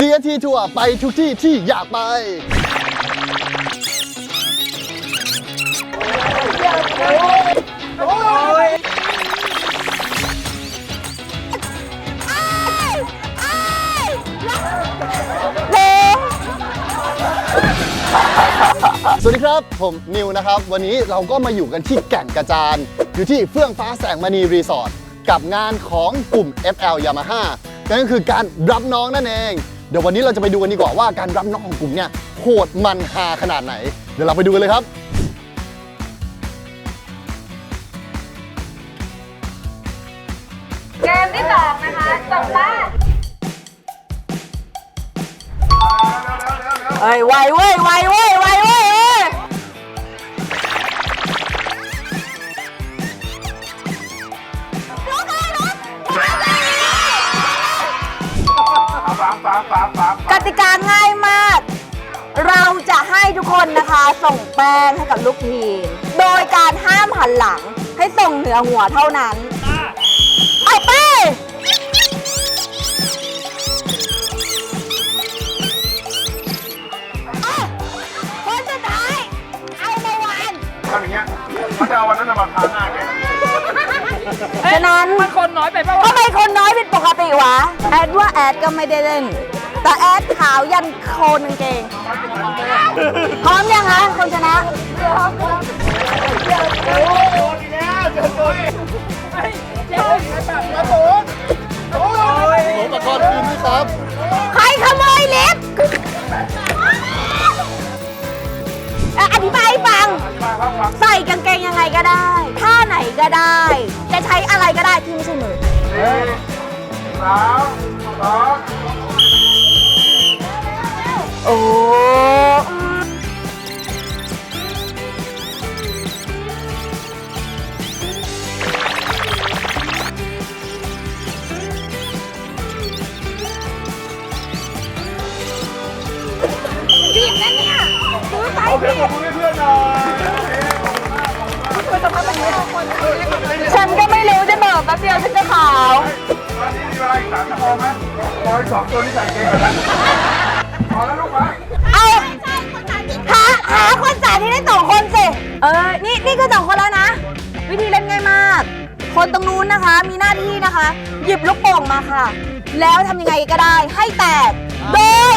CNT ทัวร์ไปทุกที่ที่อยากไป สวัสดีครับ ผมนิวนะครับ วันนี้เราก็มาอยู่กันที่แก่งกระจาน อยู่ที่เฟื่องฟ้าแสงมณีรีสอร์ทกับงานของกลุ่ม FL Yamaha นั่นก็คือการรับน้องนั่นเอง ดี๋ยววันนี้เราจะไปดูกันดีกว่าว่าการรับน้องของกลุ่มเนี่ยโหดมันฮาขนาดไหน เดี๋ยวเราไปดูกันเลยครับเกมที่สองนะคะส่งบ้านเอ้ยไวเว้ยไวเว้ยไว กติกาง่ายมาก เราจะให้ทุกคนนะคะ ส่งแป้งให้กับลูกทีม โดยการห้ามหันหลัง ให้ส่งเหนือหัวเท่านั้นเอาไปคนสุดท้าย เอามาวางทำอย่างเงี้ยเขาจะเอาวันนั้นมาทาหน้าแก ฉะนั้นมันคนน้อยไปปะวะทำไมคนน้อยผิดปกติวะ แอดว่าแอดก็ไม่ได้เล่น แต่แอดขาวยันโคนกางเกง พร้อมยังคะคนชนะผมกับกอนทีมนี่ครับ ใครขโมยลิฟต์เอ่ออธิบายให้ฟัง ใส่กางเกงยังไงก็ได้ท่าไหน ก็ได้ จะใช้อะไรก็ได้ที่ไม่ใช่มือสามสองโอ้อืมบีบนะเนี่ยซื้อไปเอาเพลงมาคุยให้เพื่อนหน่อย ฉันก็ไม่รู้จะเบิกแป๊บเดียวฉันจะขาววันนี้มีเวลาอีกสามชั่วโมงไหมรออีกสองตัวที่ใส่เกงกันนะพอแล้วลูกมาเอาหาหาคนจ่ายที่ได้สองคนสิเออนี่นี่คือสองคนแล้วนะ วิธีเล่นง่ายมาก คนตรงนู้นนะคะ มีหน้าที่นะคะ หยิบลูกโป่งมาค่ะ แล้วทำยังไงก็ได้ให้แตก โดย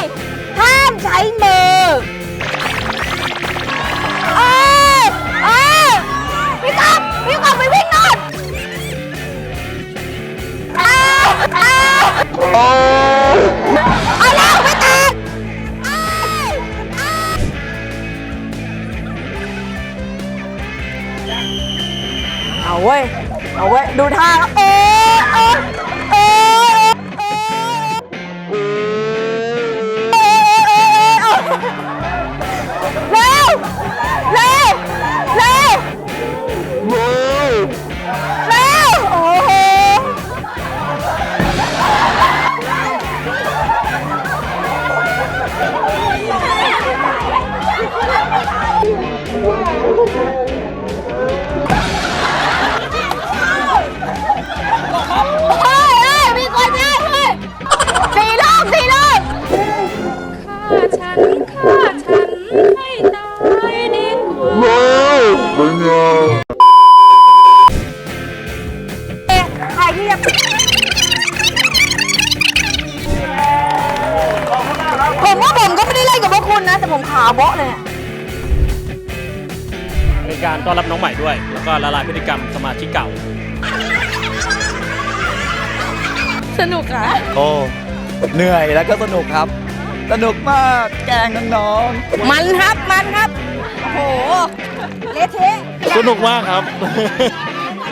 ห้ามใช้มือเออเอ เอาเว้ย เอาเว้ย ดูท่าเออเออ นกับพวกคุณนะ แต่ผมขาวโบ๊ะเลยอะเป็นการต้อนรับน้องใหม่ด้วย แล้วก็ละลายพฤติกรรมสมาชิกเก่า สนุกอะโอ้เหนื่อยแล้วก็สนุกครับ สนุกมากแกล้งน้องมันครับมันครับโอ้โหเละเทะสนุกมากครับ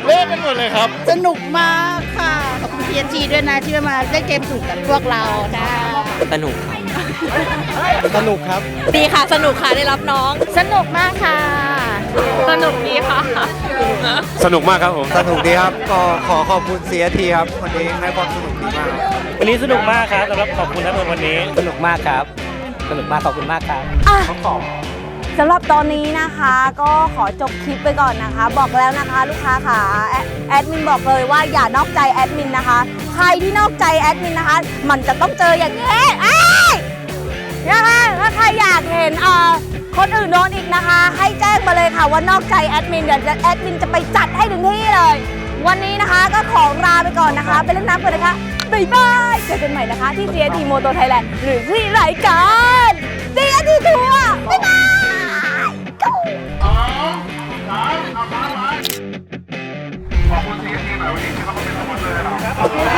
เล่นกันหมดเลยครับ สนุกมากค่ะ ขอบคุณ TNT ด้วยนะที่มาเล่นเกมสนุกกับพวกเรานะ สนุกครับๆสนุกครับ ดีค่ะ สนุกค่ะได้รับน้อง สนุกมากค่ะ สนุกดีค่ะ สนุกมากครับผม สนุกดีครับ ก็ขอขอบคุณ CST ครับวันนี้ให้ความสนุกดีมากวันนี้สนุกมากครับสำหรับขอบคุณนะวันนี้ สนุกมากครับ สนุกมากขอบคุณมากครับอะขอขอบ สำหรับตอนนี้นะคะก็ขอจบคลิปไปก่อนนะคะ บอกแล้วนะคะลูกค้าค่ะแอแอดมินบอกเลยว่าอย่านอกใจแอดมินนะคะ ใครที่นอกใจแอดมินนะคะ มันจะต้องเจออย่างนี้เอ้ยนะคะถ้าใครอยากเห็นเอ่อคนอื่นโดนอีกนะคะ ให้แจ้งมาเลยค่ะว่านอกใจแอดมินเดี๋ยวแอดมินจะไปจัดให้ถึงที่เลย วันนี้นะคะก็ขอลาไปก่อนนะคะ ไปเล่นน้ำก่อนนะคะบ๊ายบายเจอกันใหม่นะคะที่ CNT Moto Thailand หรือที่รายการ CNT Tour บ๊ายบาย ขอบคุณทีมหน่อยวันนี้ที่เขาเป็นทุนเลยนะครับ